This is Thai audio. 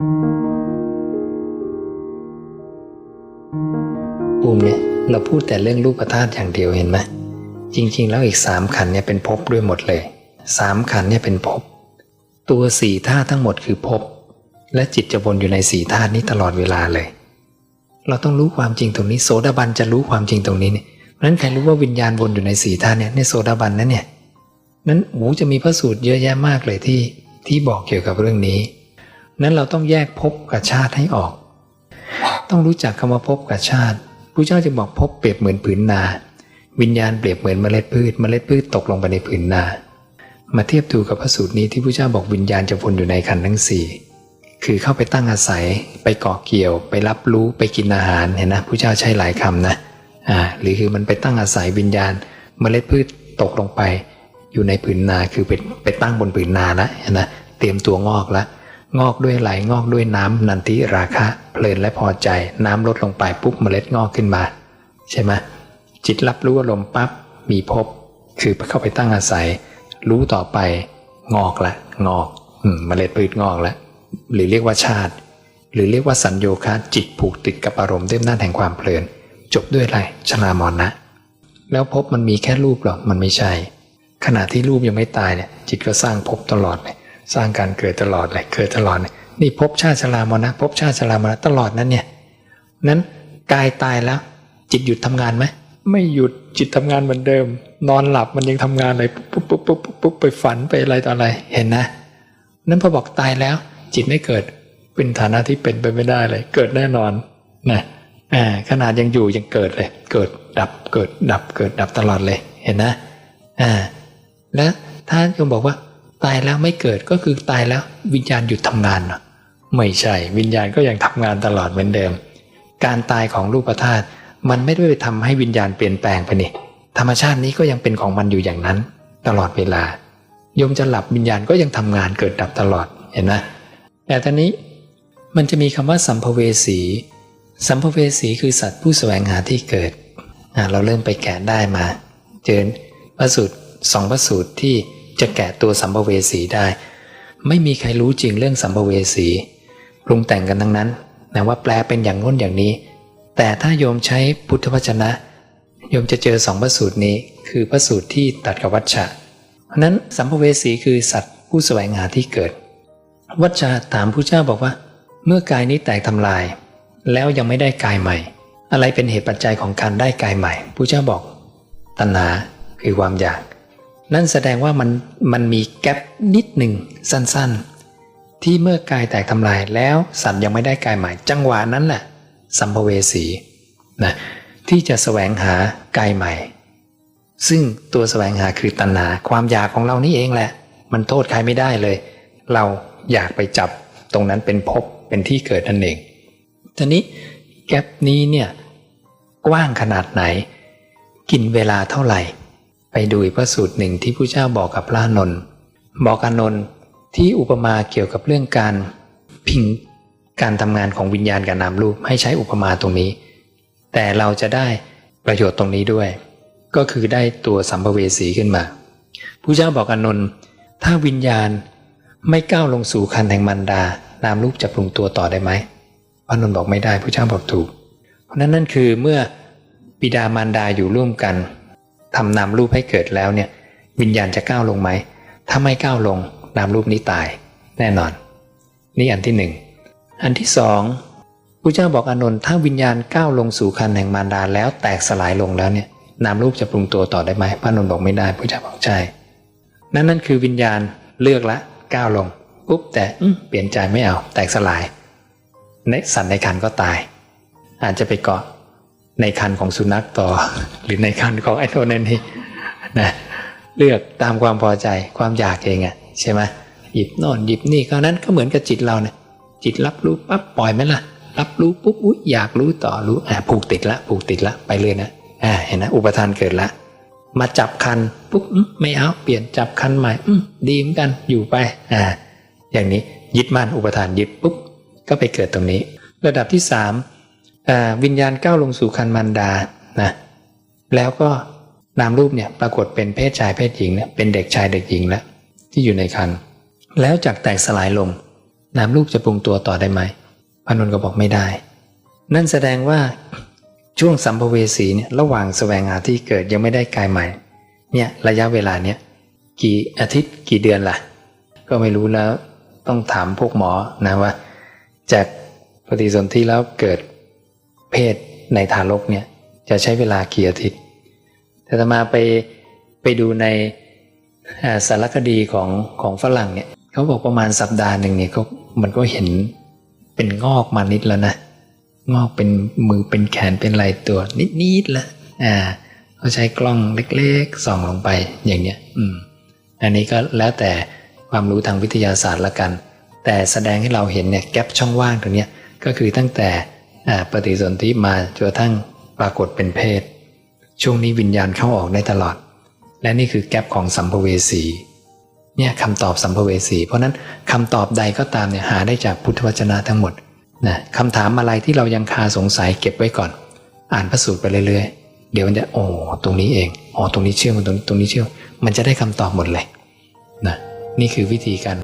ภูมิเนี่ยเราพูดแต่เรื่องรูปธาตุอย่างเดียวเห็นไหมจริง ๆ แล้วอีกสามขันเนี่ยเป็นภพด้วยหมดเลยสามขันเนี่ยเป็นภพตัวสี่ธาตุทั้งหมดคือภพและจิตจะวนอยู่ในสี่ธาตุนี้ตลอดเวลาเลย เราต้องรู้ความจริงตรงนี้ โสดาบันจะรู้ความจริงตรงนี้เนี่ยเพราะนั้นใครรู้ว่าวิญญาณวนอยู่ในสี่ธาตุเนี่ยในโสดาบันนั่นเนี่ยนั้นโอ้จะมีพระสูตรเยอะแยะมากเลยที่ที่บอกเกี่ยวกับเรื่องนี้ นั้นเราต้องแยกภพกับชาติให้ออก ต้องรู้จักคำว่าภพกับชาติพระเจ้าจะบอกภพเปรียบเหมือนผืนนา วิญญาณเปรียบเหมือนเมล็ดพืช เมล็ดพืชตกลงไปในผืนนา มาเทียบดูกับพระสูตรนี้ที่พระเจ้าบอกวิญญาณจะวนอยู่ในขันธ์ทั้งสี่คือเข้าไปตั้งอาศัยไปเกาะเกี่ยว ไปรับรู้ไปกินอาหารเห็นนะพระเจ้าใช้หลายคำนะอ่าหรือคือมันไปตั้งอาศัยวิญญาณ เมล็ดพืชตกลงไป อยู่ในผืนนาคือไปไปตั้งบนผืนนาแล้วเห็นนะเตรียมตัวงอกแล้ว งอกด้วยไหลงอกด้วยน้ำนันทิราคะ เพลินและพอใจ น้ำลดลงไปปุ๊บเมล็ดงอกขึ้นมา ใช่ไหมจิตรับรู้อารมณ์ปั๊บมีพบ คือเข้าไปตั้งอาศัย รู้ต่อไป งอกละ งอกอืมเมล็ดพืชงอกล้วหรือเรียกว่าชาติ หรือเรียกว่าสัญโยคะ จิตผูกติดกับอารมณ์ด้วยอำนาจแห่งความเพลิน จบด้วยอะไรชนามรณะ แล้วพบมันมีแค่รูปหรอมันไม่ใช่ขณะที่รูปยังไม่ตายเนี่ยจิตก็สร้างภพตลอดเลย สร้างการเกิดตลอดเลยเกิดตลอด นี่ภพชาติชรามรณะภพชาติชรามรณะตลอดนั้นเนี่ยนั้นกายตายแล้ว จิตหยุดทำงานไหมไม่หยุดจิตทำงานเหมือนเดิม นอนหลับมันยังทำงานเลยปุ๊บปุ๊บปุ๊บปุ๊บปุ๊บไปฝันไปอะไรต่ออะไรเห็นนะ นั้นพอบอกตายแล้ว จิตไม่เกิดเป็นฐานะที่เป็นไปไม่ได้เลย เกิดแน่นอนนะอ่าขนาดยังอยู่ยังเกิดเลย เกิดดับเกิดดับเกิดดับตลอดเลยเห็นนะอ่าแล้วถ้าโยมบอกว่า ตายแล้วไม่เกิดก็คือตายแล้ววิญญาณหยุดทำงานเหรอไม่ใช่วิญญาณก็ยังทำงานตลอดเหมือนเดิม การตายของรูปธาตุมันไม่ได้ไปทำให้วิญญาณเปลี่ยนแปลงไปนี่ธรรมชาตินี้ก็ยังเป็นของมันอยู่อย่างนั้น ตลอดเวลาโยมจะหลับวิญญาณก็ยังทำงานเกิดดับตลอดเห็นไหมแต่ตอนนี้มันจะมีคำว่าสัมภเวสี สัมภเวสีคือสัตว์ผู้แสวงหาที่เกิด เราเริ่มไปแกะได้มา เจอพระสูตรสองพระสูตรที่ จะแกะตัวสัมภเวสีได้ ไม่มีใครรู้จริงเรื่องสัมภเวสีปรุงแต่งกันทั้งนั้นนะว่าแปลเป็นอย่างง้นอย่างนี้ แต่ถ้าโยมใช้พุทธวจนะ โยมจะเจอสองพระสูตรนี้ คือพระสูตรที่ตัดกับวัชชะเพราะนั้นสัมภเวสีคือสัตว์ผู้แสวงหาที่เกิด วัชชะถามผู้เจ้าบอกว่า เมื่อกายนี้แตกทำลาย แล้วยังไม่ได้กายใหม่ อะไรเป็นเหตุปัจจัยของการได้กายใหม่ผู้เจ้าบอกตัณหาคือความอยาก นั่นแสดงว่ามันมันมีแกลบนิดหนึ่งสั้นๆ ที่เมื่อกายแตกทำลายแล้วสัตว์ยังไม่ได้กายใหม่ จังหวะนั้นแหละสัมภเวสีนะที่จะแสวงหากายใหม่ ซึ่งตัวแสวงหาคือตัณหาความอยากของเรานี่เองแหละ มันโทษใครไม่ได้เลย เราอยากไปจับตรงนั้นเป็นภพเป็นที่เกิดนั่นเองทีนี้แกลบนี้เนี่ยกว้างขนาดไหน กินเวลาเท่าไหร่ ไปดูอีกพระสูตรหนึ่งที่พระเจ้าบอกกับพระนนท์บอกอนนท์ที่อุปมาเกี่ยวกับเรื่องการพิงการทำงานของวิญญาณกับนามรูปให้ใช้อุปมาตรงนี้ แต่เราจะได้ประโยชน์ตรงนี้ด้วย ก็คือได้ตัวสัมภเวสีขึ้นมาพระเจ้าบอกอนนท์ถ้าวิญญาณไม่ก้าวลงสู่คันแห่งมันดา นามรูปจะปรุงตัวต่อได้ไหมพระนนท์บอกไม่ได้พระเจ้าบอกถูก เพราะนั้นนั่นคือเมื่อบิดามารดาอยู่ร่วมกัน ทำนามรูปให้เกิดแล้วเนี่ย วิญญาณจะก้าวลงไหม ถ้าไม่ก้าวลงนามรูปนี้ตาย แน่นอน นี่อันที่หนึ่งอันที่สองพระเจ้าบอกอานนท์ถ้าวิญญาณก้าวลงสู่คันแห่งมารดาแล้วแตกสลายลงแล้วเนี่ยนามรูปจะปรุงตัวต่อได้ไหมพระนนท์บอกไม่ได้พระเจ้าบอกใช่นั่นนั่นคือวิญญาณเลือกละก้าวลงปุ๊บแต่เปลี่ยนใจไม่เอา แตกสลายในสัตว์ในคันก็ตาย อาจจะไปเกาะ ในคันของสุนัขต่อ หรือในคันของไอ้โนนั่นนี่นะเลือกตามความพอใจความอยากเองอะใช่ไหมหยิบโน่นหยิบนี่ครานั้นก็เหมือนกับจิตเราเนี่ยจิตรับรู้ปั๊บปล่อยไหมล่ะ รับรู้ปุ๊บอุ๊ยอยากรู้ต่อรู้อ่าผูกติดละผูกติดละไปเลยนะอ่าเห็นนะอุปทานเกิดละ มาจับคันปุ๊บไม่เอาเปลี่ยนจับคันใหม่ดีเหมือนกันอยู่ไปอ่าอย่างนี้ยึดมั่นอุปทานยึดปุ๊บก็ไปเกิดตรงนี้ ระดับที่สาม วิญญาณก้าวลงสู่คันมันดานะแล้วก็นามรูปเนี่ยปรากฏเป็นเพศชายเพศหญิงเนี่ยเป็นเด็กชายเด็กหญิงแล้วที่อยู่ในคันแล้วจากแตกสลายลง นามรูปจะปรุงตัวต่อได้ไหมพระนนท์ก็บอกไม่ได้ นั่นแสดงว่าช่วงสัมภเวสีเนี่ยระหว่างแสวงหาที่เกิดยังไม่ได้กายใหม่ เนี่ยระยะเวลาเนี้ยกี่อาทิตย์กี่เดือนล่ะ ก็ไม่รู้แล้วต้องถามพวกหมอนะว่า จากปฏิสนธิแล้วเกิด เพศในทารกเนี่ยจะใช้เวลากี่อาทิตย์ แต่ตมาไปไปดูในสารคดีของของฝรั่งเนี่ยเขาบอกประมาณสัปดาห์หนึ่งเนี่ยก็มันก็เห็นเป็นงอกมานิดแล้วนะงอกเป็นมือเป็นแขนเป็นลายตัวนิดๆละอ่าเขาใช้กล้องเล็กๆส่องลงไปอย่างเนี้ย อืม อันนี้ก็แล้วแต่ความรู้ทางวิทยาศาสตร์ละกัน แต่แสดงให้เราเห็นเนี่ยแกลบช่องว่างตรงเนี้ยก็คือตั้งแต่ ปฏิสนธิมาจนกระทั่งปรากฏเป็นเพศ ช่วงนี้วิญญาณเข้าออกได้ตลอด และนี่คือแกลบของสัมภเวสีเนี่ยคำตอบสัมภเวสี เพราะฉะนั้นคำตอบใดก็ตามเนี่ยหาได้จากพุทธวจนะทั้งหมดนะคำถามอะไรที่เรายังคาสงสัยเก็บไว้ก่อน อ่านพระสูตรไปเรื่อยๆ เดี๋ยวมันจะโอ้ตรงนี้เองอ๋อตรงนี้เชื่อมตรงนี้ตรงนี้เชื่อมมันจะได้คำตอบหมดเลยนะนี่คือวิธีการ